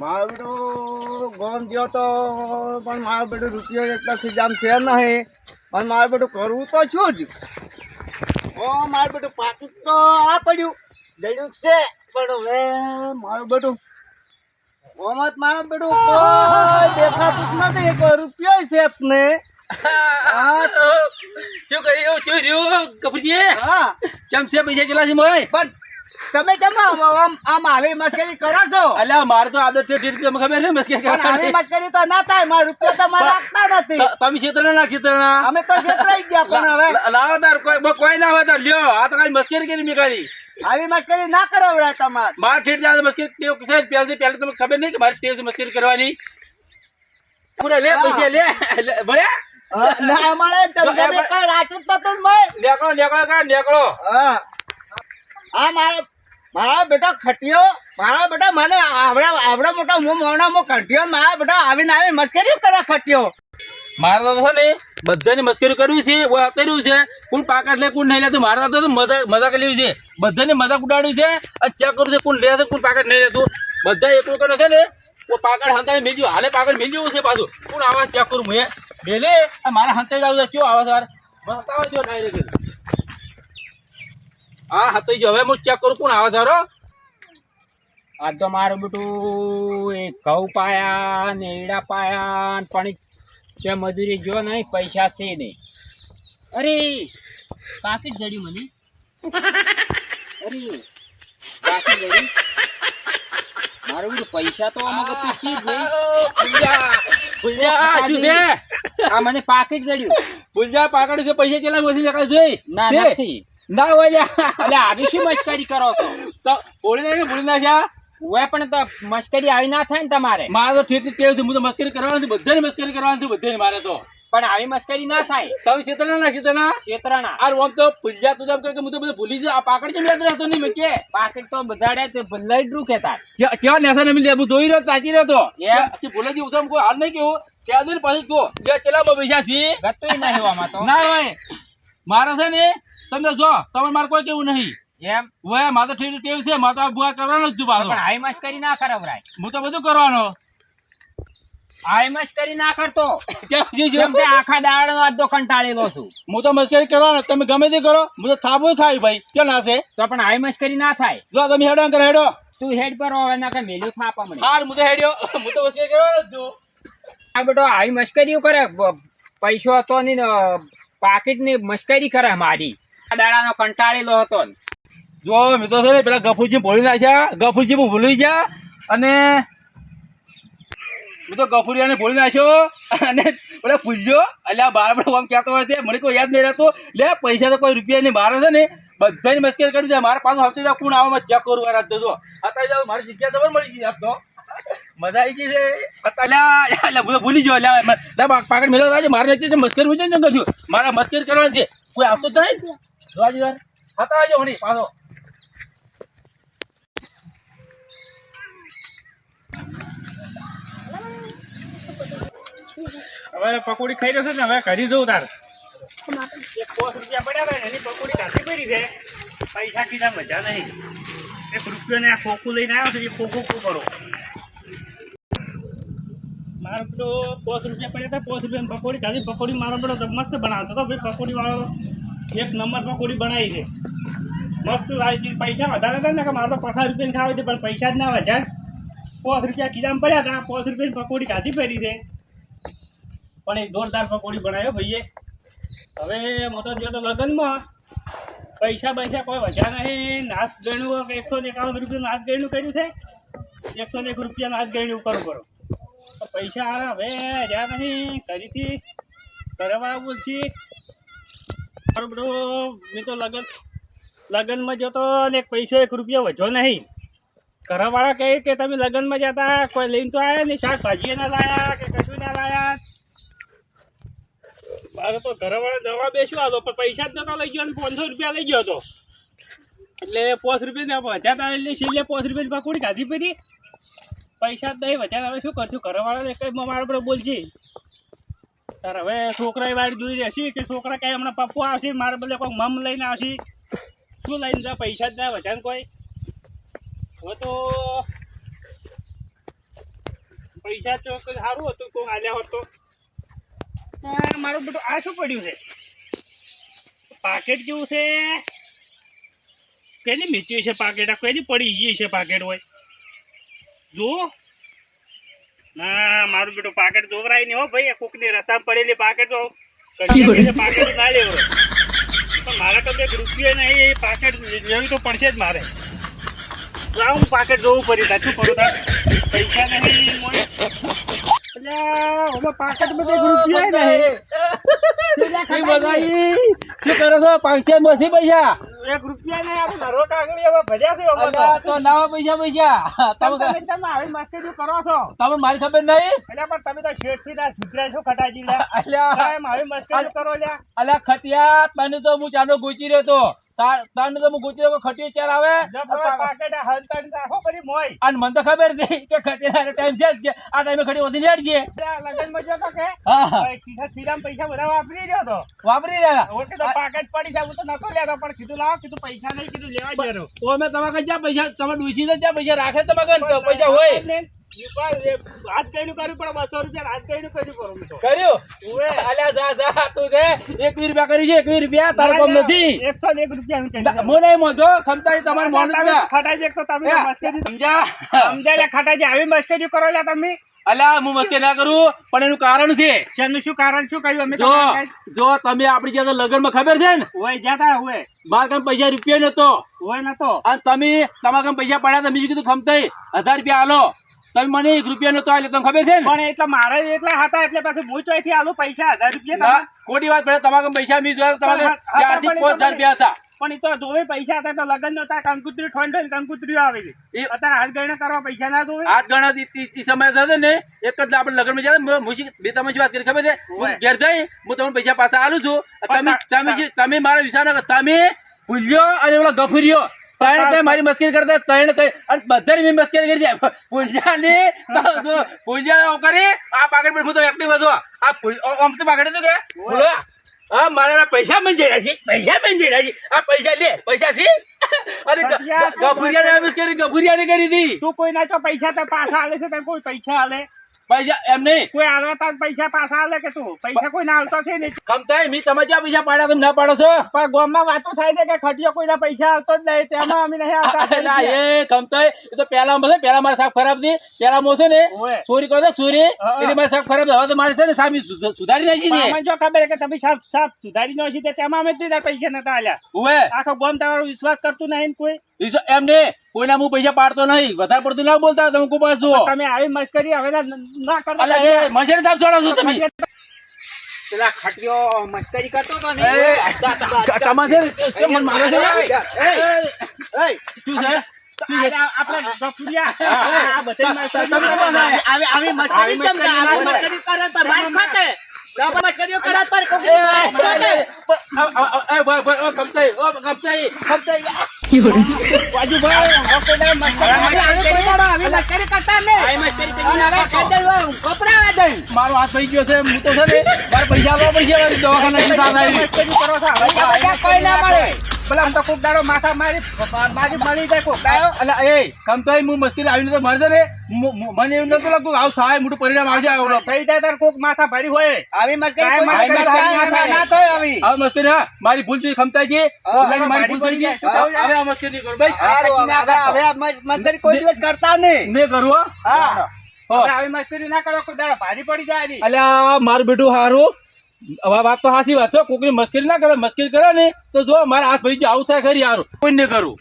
મારો બેટો ગોમ ગયો તો પણ મારા બેટો રૂપિયો એટલા ખીજામ છે નહીં. પણ મારો બેટો કરવું તો શું જ? ઓ મારું બેટું પાકું તો આ પડ્યું. દડ્યું છે પણ હવે મારું બેટું ઓમત મારું બેટું કોઈ દેખાતું જ નથી. એક રૂપિયો છે ને શું કર્યું? શું રહ્યું કપૂરજી હા. ચમ છે પૈસા કેટલા છે મોય? પણ તમે કેમ આમ આમ આવી મસ્કરી કરો છો? અલ્યા મારે તો આદત છે ઠીક તમને ખબર છે મસ્કરી કરવા આવી મસ્કરી તો ના થાય મારા રૂપિયા તો મારે આપતા નથી. તમે છેતરના ના છેતરના અમે તો છેતરાઈ ગયા પણ હવે. લાવો તાર કોઈ કોઈ ના હોય તો લ્યો આ તો કઈ મસ્કરી કરી મેં કરી આવી મસ્કરી ના કરાવડાય તમાર મારે ઠેઠ જાય મસ્કરી ટેવ છે પહેલાથી પહેલા તમને ખબર નહીં કે મારી ટેવ મસ્કરી કરવાની. પૂરા લે પૈસા લે. લે, ભણ્યા ના મળે ને તમે તો એ તમે પણ- કઈ રાચું નતું ને મેં. નીકળો નીકળો કા નીકળો. હા. આ મારો મારા બેટા ખટિયો મારા બેટા મને આવડા આવડા મોટા હું મોણામાં ખટિયો ને મારા બેટા આવીને આવી મસ્કરી કરે ખટિયો મારા તો છે ને, બધાની મસ્કરી કરવી છે અત્યાર્યું છે. કોણ પાકટ લે કોણ નહીં લેતું, મારે તો મજા, મજાક લેવી છે. બધાને મજાક ઉડાડ્યું છે ચેક કરું છે, કોણ લે છે, કોણ પાકટ નહીં લેતું. બધા એકલું કરે છે ને પાકટ હંતાને મેલ્યું, હાલે પાકડ મેલ્યું છે પાછું. કોણ આવા ચેક કરું મેં મેલે, આ મારા હંતાઈ જાવ કયો આવા સર મસ્ત આવે ડાયરેક્ટ હા હતાઈ જો હવે હું ચેક કરું કોણ આવે ધારો આ તો મારું બેટું એ ઘઉં પાયા ને એડા પાયા ને પણ જે મજૂરી જો નહીં પૈસા છે નહીં. અરે પાકીટ જડ્યું મને. અરે પાકીટ જડ્યું. મારું બેટું પૈસા તો આમાં ભૂલ્યા ભૂલ્યા શું છે આ મને પાકીટ જડ્યું. ભૂલ્યા પાકડ છે પૈસા કેટલા વધી શકાય છે? ના નથી. ના હોય અલે આવી શું મશ્કરી કરો છો? તો ભૂલી નાખે ભૂલી નાખ્યા. ઓય પણ તો મશ્કરી આવી ના થાય ને તમારે. મારે તો ઠીક ટેવ છે હું તો મશ્કરી કરવાની નથી બધાને મશ્કરી કરવાની છે બધાને મારે તો. પણ આવી મશ્કરી ના થાય. તમે શેતરના ના શેતરના છેતરાના અરે ઓમ તો ભૂલ્યા તું કે હું તો બધું ભૂલી જ આ પાકડ કેમ યાદ રહેતો નહીં કે? પાકડ તો બધાડે તે લઈ ડ્રુ કેતા ક્યાં- નેસા ને મિલે હું જોઈ રહ્યો તાકી રહ્યો તો. એ કે ભૂલે કે ઉતમ કોઈ હાલ નહીં કેવું ત્યાં દિન પછી કહો જે ચલાવો પૈસા છે ગતુંય ના હેવામાં તો. ના હોય. મારો છે ને તમે જો તમે મારે કોઈ કેવું નહીં. એમ? હવે મારે તો ઠેઠ ટેવ છે મારે તો આ બુઆ કરવાનો જ છું પાછો. પણ હાઈ મશ્કરી ના કરાવરાય હું તો બધું કરવાનો. હાઈ મશ્કરી ના કરતો જેમ કે આખા દાડો આદો કંટાળેલો છું. હું તો મસ્કરી કરવાનો. તમે ગમે તે કરો હું તો ખાવી ભાઈ. કે ના છે? તો પણ હાઈ મશ્કરી ના થાય. જો તમે હેડો અંકલ હેડો. તું હેડ પર હવે ના કે મેલ્યું થાપા મને હાર હું તો હેડ્યો. હું તો મસ્કરી કરવાનો જ છું. આ બેટો હાઈ મશ્કરીઓ કરે. પૈસો હતો ની પાકીટની મશ્કરી કરે મારી. દાડાનો કંટાળેલો હતો જો મેં તો છે પેલા ગફુજી ભૂલી નાખ્યા. ગફુજી હું ભૂલી ગયા અને મિત્રો ગફુરિયાને ભૂલી નાખ્યો અને પેલા પૂછ્યો એટલે બાર પણ આમ કહેતો હોય છે, મને કોઈ યાદ નહીં રહેતો. લે, પૈસા તો કોઈ રૂપિયા નહીં, મારે છે ને બધાની મુશ્કેલ કરી છે મારે પાછું હફતે કોણ આવવામાં ચેક કરું તો જો. અત્યારે જાવ મારી જગ્યા ખબર મળી ગઈ આપતો મજા આવી ગઈ છે. એટલે હું ભૂલી ગયો એટલે પાકડ મેળો છે મારે નથી મૂકી ને મારે મસ્કરી કરવાની છે. કોઈ આવતો થાય જોવાજી વાર હતા આવજો હણી પાછો. હવે પકોડી ખાઈ રહ્યો છે ને હવે કરી દઉં તાર. એક રૂપિયા પડ્યા હતા એની પકોડી કાઢી પડી છે. પૈસા કીધા મજા નહીં. એક રૂપિયાને આ ખોખું લઈને આવ્યો છે એ ખોખું ખો કરો? મારો તો પોસ રૂપિયા પડ્યા હતા પોસ રૂપિયા પકોડી ખાધી પકોડી મારો પેલો મસ્ત બનાવતો હતો ભાઈ પકોડી વાળો એક નંબર પકોડી બનાવી છે. મસ્ત પૈસા વધારે હતા ને, કે મારે તો પચાસ રૂપિયા ખાવી હતી, પણ પૈસા જ ના વધ્યા પાંચ રૂપિયા કીધામાં પડ્યા હતા, પાંચ રૂપિયાની પકોડી કાઢી પડી છે. પણ એક જોરદાર પકોડી બનાવ્યો ભાઈએ. હવે મોટો ગયો તો લગ્નમાં પૈસા પૈસા કોઈ વધ્યા નહીં. નાશ ગણ્યું એકસો ને એકાવન રૂપિયા નાશ ગણ્યું કર્યું છે? એકસો ને એક રૂપિયા નાશ ગણ્યું કરું કરો પૈસા હવે રહ્યા નહીં. કરીથી કરવા બોલશી. મેં તો લગ્ન, લગ્નમાં જતો ને પૈસો એક રૂપિયા વધ્યો નહીં. ઘરવાળા કહે કે તમે લગ્નમાં જતા, કોઈ લઈને તો આવ્યા નહીં શાકભાજી ના લાયા કે કશું ના લાયા? મારે તો ઘરવાળા દવા બેસ્યું આલો, પણ પૈસા જ નતો લઈ ગયો અને પાંચસો રૂપિયા લઈ ગયો હતો એટલે પાંચ રૂપિયા ને તારે એટલે છેલ્લે પાંચ રૂપિયા પાકુડી ખાધી પડી પૈસા જ નહીં, વધારે શું કરશું? ઘરવાળાને એક મારા પર બોલશે તાર હવે છોકરાએ વાડી દોઈ રહેશે કે છોકરા કઈ હમણાં પપ્પુ આવશે, મારે બદલે કોઈ મમ લઈને આવશે. શું લઈને જા, પૈસા જ ના વચાન કોઈ. હવે તો પૈસા ચોક સારું હતું કોઈ આલ્યા હોત તો. મારું બધું આ શું પડ્યું છે? પાકેટ કેવું છે? કેની મીચ્યું છે પાકેટ? આ કોઈની પડી ગઈ છે પાકેટ હોય? જુઓ. ના મારું બેટું પાકેટ જોવરાય નહીં હો ભાઈ. આ કોકની રસ્તામાં પડેલી પાકેટ તો પાકેટ ના લેવો. પણ મારે તો બે રૂપિયા નહીં એ પાકેટ લેવી તો પડશે જ મારે. હું પાકેટ જોવું પડી. તા શું કરું પૈસા નહીં હવે પાકેટમાં કઈ રૂપિયા નહીં શું કરો છો? પાંચસો બસી પૈસા? એક રૂપિયા નહીં આપણે નરો કાગળી હવે ભર્યા છે અલ્યા, તો નવા પૈસા પૈસા. તમે તમે આવી મસ્તી કરો છો. તમે મારી ખબર નહીં? અલ્યા પણ તમે તો શેઠથી ના છૂટરા છો ખટાજી લ્યા અલ્યા આવી મસ્તી કરો અલ્યા અલ્યા ખટિયા તને તો હું ચાનો ગોચી રહ્યો તો. તને તો હું ગોચી ખટી ચાર આવે? અને મને તો ખબર નહીં કે ખટી ટાઈમ છે કે. આ ટાઈમે ખટી વધી લેટ ગયે લગનમાં જતો કે? ખીરામાં પૈસા બધા વાપરી રહ્યો તો. વાપરી રહ્યા. ઓકે તો પાકેટ પડી જાય હું તો નતો લેતો પણ કીધું લાવો કીધું પૈસા નહીં કીધું લેવા જ રહ્યો. તો મેં તમારે કઈ જ્યાં પૈસા તમે ડૂસી જ્યાં પૈસા રાખે તમે પૈસા હોય. હાથ કઈનું કર્યું પણ બસો રૂપિયા હાથ કઈનું કર્યું કરું તો. કર્યું? અલ્યા જા જા તું દે એકવીસ રૂપિયા કર્યું છે એકવીસ રૂપિયા તારો કામ નથી. એકસો એક રૂપિયા હું નહીં મોંધો ખમતાઈ તમારે મોનું જ ના. તો તમે એ, મસ્કરી સમજ્યા સમજાય લે ખટાજી આવી મસ્કરી કરો લે તમે. અલ્યા હું મસ્તી ના કરું પણ એનું કારણ છે. શેનું શું કારણ શું કહ્યું? અમે જો જો તમે આપણી જ્યાં લગ્નમાં ખબર છે ને? હોય જાતા હોય મારા કામ પૈસા રૂપિયા નતો. હોય નતો. અને તમે તમારા કામ પૈસા પડ્યા તમે કીધું ખમતા હજાર રૂપિયા હાલો તમે મને એક રૂપિયા આલે તમને ખબર છે ને? પણ એટલે મારે એટલા હતા એટલે પાછું હું ચોઈથી આલુ પૈસા હજાર રૂપિયા ખોટી વાત પડે તમારે પૈસા મી જોયા તમારે થી પાંચ હજાર રૂપિયા હતા. પણ એ તો જોવે પૈસા હતા તો લગન નતા કંકુત્રી ઠંડ કંકુત્રી આવી એ- અત્યારે હાથ ગણા કરવા પૈસા ના જોવે. હાથ ગણા ઈ- ઈ- ઈ સમય થશે ને એક જ આપણે લગ્નમાં જાય મુશી બે તમે વાત કરી ખબર છે? હું. ઘેર જઈ હું તમને પૈસા પાછા આલું છું. તમે તમે તમે મારા વિચાર તમે ભૂલ્યો અને ઓલા ગફુરિયો ત્રણે ત્રણે મારી મસ્કરી કરતા ત્રણે ત્રણે અને બધાની મેં મસ્કરી કરી છે પૂજાની પૂજા કરી આ પાકડ પર હું તો એકલી વધુ આ આમ તો પાકડ હતું કે? બોલો. હા મારા પૈસા મંજે છે. પૈસા મંજે છે. આ પૈસા લે પૈસા થી અરે ગફુરિયા ને મસ્કરી ગફુરિયા ને કરી દી તું કોઈ ના તો પૈસા તો પાછા આવે છે તને કોઈ પૈસા આલે? પૈસા એમ નહીં. કોઈ આલવા તાર પૈસા પાછા આલે કે શું? પૈસા કોઈ ના આલતો છે નહીં. કમતાઈ મી તમે જ્યાં પૈસા પાડ્યા તમે ના પાડો છો? પણ ગામમાં વાતો થાય છે કે ખટીયો કોઈના પૈસા આવતો જ નહીં તેમાં અમે નહીં આવતા અલા, એ કમતાઈ એ તો પેલા માં છે પેલા મારા શાક ખરાબ હતી પેલા મો છે ને ચોરી કરો છો ચોરી. એટલે મારા શાક ખરાબ હવે તો મારે છે ને સામે સુધારી નાખી છે. અમને જો ખબર કે તમે સાફ સાફ સુધારી નો છે તેમાં અમે જ પૈસા નતા આલ્યા. ઓવે. આખો ગામ તમારો વિશ્વાસ કરતું નહીં ને કોઈ? એમ ને કોઈના હું પૈસા પાડતો નહીં. વધારે પડતું ના બોલતા તમે કોઈ પાસે જુઓ. તમે આવી મસ્કરી હવે ના- કરતા અલા એ મજેડ સાહેબ છોડો છો તમે પેલા ખટિયો મસ્કરી કરતો હતો ને તમારે છે ને, એ છે ને? એ, શું છે શું છે? આ- આપણે ગફુરિયા, આ બધાય મસ્કરી તમે કરો કોણ છો. આવી આવી મસ્કરી કેમ આવી મસ્કરી કરે તો માર ખાતે મસ્કરીઓ કરે તો કોક એ, માર એ, ખાતે. પણ, અ, અ, અ, એ, ભાઈ, ભાઈ, ઓ, કમતાઈ, ઓ, કમતાઈ, કમતાઈ. મારો હાથ થઈ ગયો છે હું તો છે ને મારે પૈસા આપવા પડશે મારી દવાખાના આવી. છો. કોઈ આમ તો કોક દાડો માથા મારી મારી મળી જાય કોક દાડો. અલા એ હું મસ્તી આવીને તો મરશે ને. મુ- મુ- મને એવું નતું લાગતું આવું સહાય મોટું પરિણામ આવશે આવડો થઈ જાય તાર કોક માથા ભરી હોય. આવી મસ્કરી કાંઈ કોઈ મસ્કરી દિવસ થાય ના થાય આવી. હવે મસ્તી ના મારી ભૂલ થઈ ખમતા ગઈ. ખમતાઈ મારી ભૂલ થઈ ગઈ. હવે આ મસ્તી નહીં કરું ભાઈ. હવે હવે હવે મસ- મસ્કરી કોઈ દિવસ કરતા નહીં. નહીં કરું હા. હવે આવી ના કરો કોક દાડો ભારી પડી જાય. અલ્યા મારું બેટું હારું. હવે વાત તો સાચી વાત છે, કોકની મસ્કરી ના કરે મસ્કરી કરે ને તો જો મારા હાથ ભાઈ આવું થાય ખરી હારું. કોઈ નહીં કરું?